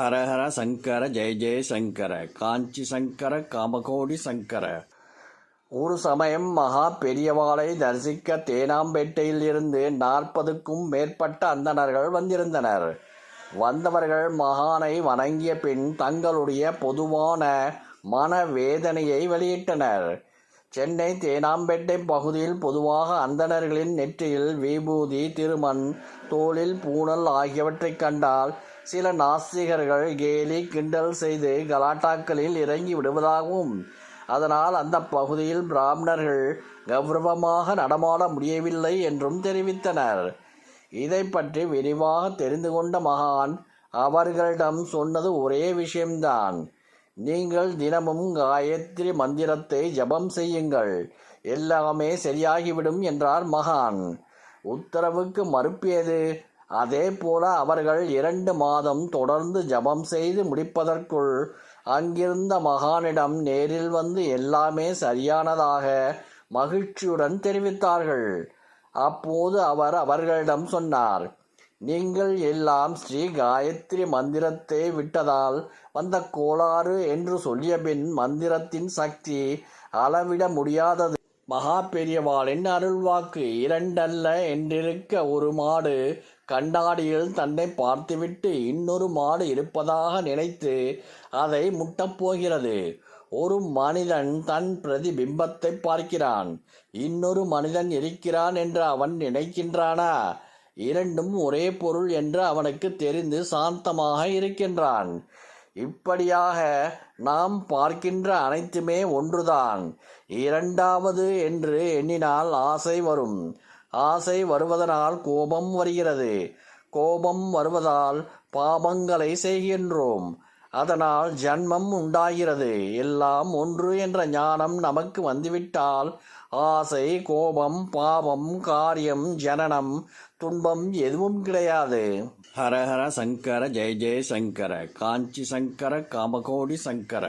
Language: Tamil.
ஹரஹர சங்கர ஜெய ஜெய சங்கர காஞ்சி சங்கர காமகோடி சங்கர. ஒரு சமயம் மகா பெரியவாளை தரிசிக்க தேனாம்பேட்டையில் இருந்து நாற்பதுக்கும் மேற்பட்ட அந்தணர்கள் வந்திருந்தனர். வந்தவர்கள் மகானை வணங்கிய பின் தங்களுடைய பொதுவான மனவேதனையை வெளியிட்டனர். சென்னை தேனாம்பேட்டை பகுதியில் பொதுவாக அந்தணர்களின் நெற்றியில் விபூதி திருமண் தோளில் பூணல் ஆகியவற்றைக் கண்டால் சில நாஸ்திகர்கள் கேலி கிண்டல் செய்து கலாட்டாக்களில் இறங்கி விடுவதாகவும் அதனால் அந்த பகுதியில் பிராமணர்கள் கௌரவமாக நடமாட முடியவில்லை என்றும் தெரிவித்தனர். இதை பற்றி விரிவாக தெரிந்து கொண்ட மகான் அவர்களிடம் சொன்னது ஒரே விஷயம்தான். நீங்கள் தினமும் காயத்ரி மந்திரத்தை ஜபம் செய்யுங்கள். எல்லாமே சரியாகிவிடும் என்றார் மகான். உத்தரவுக்கு மறுப்பியது அதே போல அவர்கள் இரண்டு மாதம் தொடர்ந்து ஜபம் செய்து முடிப்பதற்குள் அங்கிருந்த மகானிடம் நேரில் வந்து எல்லாமே சரியானதாக மகிழ்ச்சியுடன் தெரிவித்தார்கள். அப்போது அவர் அவர்களிடம் சொன்னார் நீங்கள் எல்லாம் ஸ்ரீ காயத்ரி மந்திரத்தை விட்டதால் வந்த கோளாறு என்று சொல்லிய பின் மந்திரத்தின் சக்தி அளவிட முடியாதது. மகா பெரியவாளின் அருள்வாக்கு இரண்டல்ல என்றிருக்க ஒரு மாடு கண்ணாடியில் தன்னை பார்த்துவிட்டு இன்னொரு மாடு இருப்பதாக நினைத்து அதை முட்டப்போகிறது ஒரு மனிதன் தன் பிரதிபிம்பத்தை பார்க்கிறான். இன்னொரு மனிதன் இருக்கிறான் என்று அவன் நினைக்கின்றானா? இரண்டும் ஒரே பொருள் என்று அவனுக்கு தெரிந்து சாந்தமாக இருக்கின்றான். இப்படியாக நாம் பார்க்கின்ற அனைத்துமே ஒன்றுதான். இரண்டாவது என்று எண்ணினால் ஆசை வரும். ஆசை வருவதனால் கோபம் வருகிறது. கோபம் வருவதால் பாபங்களை செய்கின்றோம். அதனால் ஜன்மம் உண்டாகிறது. எல்லாம் ஒன்று என்ற ஞானம் நமக்கு வந்துவிட்டால் ஆசை கோபம் பாவம் காரியம் ஜனனம் துன்பம் எதுவும் கிடையாது. ஹரஹர சங்கர ஜெய ஜெய சங்கர காஞ்சி சங்கர காமகோடி சங்கர.